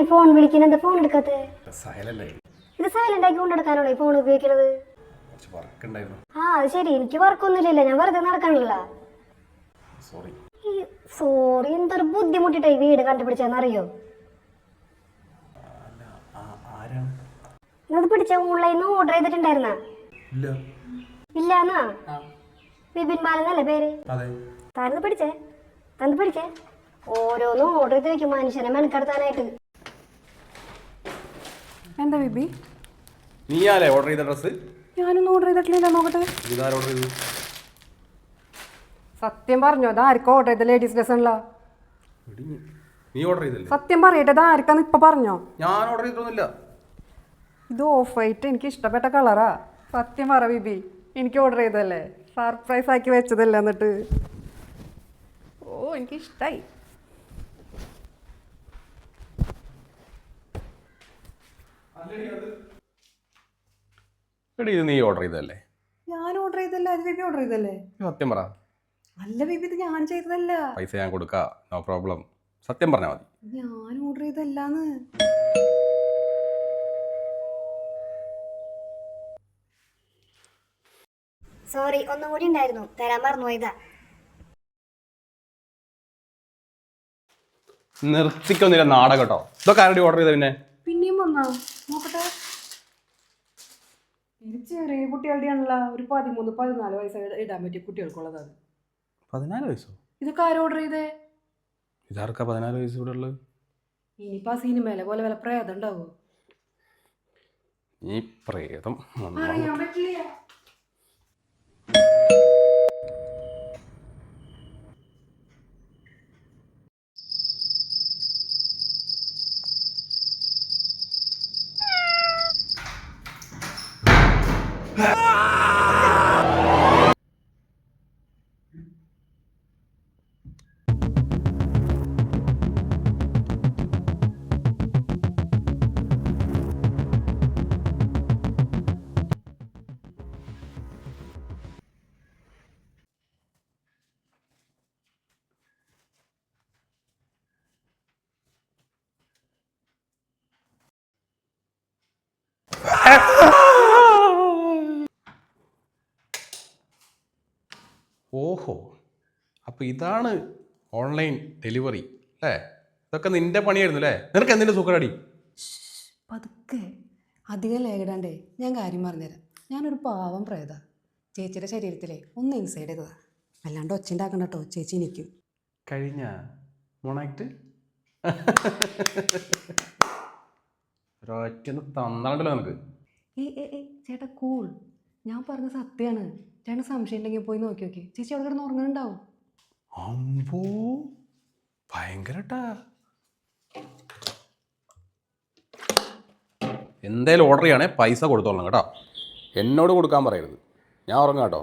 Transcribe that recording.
ഈ ഫോൺ വിളിക്കുന്ന എന്താ ഫോൺ എടുക്കാത്ത? ഇത് സൈലന്റ് ആക്കി കൊണ്ടെടുക്കാനാണോ ഈ ഫോൺ ഉപയോഗിക്കുന്നത് ആ അത് ശരി. എനിക്ക് വർക്കൊന്നുമില്ലല്ലോ ഞാൻ വെറുതെ നടക്കാനില്ല. സോറി എന്തൊരു ബുദ്ധിമുട്ടിട്ടാ ബുദ്ധിമുട്ടിട്ടായി വീട് ആരാണ്? ഇത് പിടിച്ച ഓൺലൈനിൽ ഓർഡർ ചെയ്തിട്ടുണ്ടായിരുന്ന? ഇല്ല. ഇല്ലാന്നാ? വിപിൻ ബാലനല്ലേ പേര്? അതെ. താഴ്ന്ന് പിടിച്ചേ? തന്ന് പിടിച്ചേ? ഓരോന്നും ഓർഡർ ചെയ്ത് വെക്കും. മനുഷ്യനെ മെനക്കെടുത്താനായിട്ട്. എന്താ ബിബി? നീയാലേ ഓർഡർ ചെയ്ത ഡ്രസ്സ് ഞാനൊന്നും ഓർഡർ ചെയ്തിട്ടില്ല നോക്കട്ടെ. ഇതാരും ഓർഡർ ചെയ്തു സത്യം പറഞ്ഞോ അത് ആർക്കും ഓർഡർ ചെയ്ത ലേഡീസ് ഡ്രസ് ഉള്ള നീ ഓർഡർ ചെയ്തല്ലേ? സത്യം പറയട്ടെ ഇത് ആർക്കാന്ന് ഇപ്പൊ പറഞ്ഞോ? ഞാൻ ഓർഡർ ചെയ്തിട്ടൊന്നുമില്ല. ഇത് ഓഫ് വൈറ്റ് എനിക്ക് ഇഷ്ടപ്പെട്ട കളറാ സത്യം പറ ബിബി എനിക്ക് ഓർഡർ ചെയ്തല്ലേ സർപ്രൈസ് ആക്കി വെച്ചതല്ലേ എന്നിട്ട്? ഓ എനിക്ക് ഇഷ്ടായി എടി ഇത് നീ ഓർഡർ ചെയ്തതല്ലേ? ഞാൻ ഓർഡർ ചെയ്തല്ല അത് ബേബി ഓർഡർ ചെയ്തല്ലേ സത്യം പറ. അല്ല ബേബി ഇത് ഞാൻ ചെയ്തതല്ല. പൈസ ഞാൻ കൊടുക്കാം നോ പ്രോബ്ലം സത്യം പറഞ്ഞാൽ മതി. ഞാൻ ഓർഡർ ചെയ്തല്ലാന്ന് സോറി ഒന്നും കൂടി ഉണ്ടായിരുന്നു. തരാൻ മറന്നു പോയതാ. നിർത്തിക്കൊന്നില്ല നാടകട്ടോ കേട്ടോ. ഇതൊക്കെ ആരുടെ ഓർഡർ ചെയ്ത പിന്നെ? പിന്നെയും വന്നാ? നോക്കട്ടെ. തിരിച്ച് ചെറിയ കുട്ടികളുടെയാണല്ലോ ഒരു പതിമൂന്ന് പതിനാല് വയസ്സ് ഇടാൻ പറ്റിയ കുട്ടികൾക്കുള്ളത് അത്. പതിനാല് വയസ്സോ? ഇതൊക്കെ ആരും ഓർഡർ ചെയ്തേ? ഇതാർക്കാ പതിനാല് വയസ്സ് ഇവിടെ ഉള്ളത്? ഇനിയിപ്പോ ആ സിനിമയിലെ പോലെ വല്ല പ്രേതം ഉണ്ടാവോ? ഈ പ്രേതം അറിയാൻ പറ്റില്ല. ഓഹോ അപ്പോൾ ഇതാണ് ഓൺലൈൻ ഡെലിവറി അല്ലേ? ഇതൊക്കെ നിന്റെ പണിയായിരുന്നു അല്ലേ? നിനക്ക് എന്തിന്റെ സുഖടി പതുക്കെ. അധികം ലേഖടാണ്ടേ ഞാൻ കാര്യം പറഞ്ഞുതരാം. ഞാനൊരു പാവം പ്രേത. ചേച്ചിയുടെ ശരീരത്തിലെ ഒന്ന് ഇൻസൈഡ് ചെയ്തതാ അല്ലാണ്ട് ഒച്ച ഉണ്ടാക്കണ്ട കേട്ടോ ചേച്ചി നിൽക്കും കഴിഞ്ഞ മോണാക്ട് ഒരൊറ്റ തന്നാണ്ടല്ലോ നമുക്ക് ഏ ഏ ചേട്ടാ കൂൾ ഞാൻ പറഞ്ഞ സത്യമാണ് ചേട്ടൻ സംശയം ഉണ്ടെങ്കിൽ പോയി നോക്കി നോക്കി. ചേച്ചി അവിടെ കിടന്ന് ഉറങ്ങുന്നുണ്ടാവും. അമ്പോ ഭയങ്കരട്ടാ എന്തായാലും ഓർഡർ ചെയ്യണേ പൈസ കൊടുത്തോളണം കേട്ടോ. എന്നോട് കൊടുക്കാൻ പറയരുത്. ഞാൻ ഉറങ്ങാം കേട്ടോ.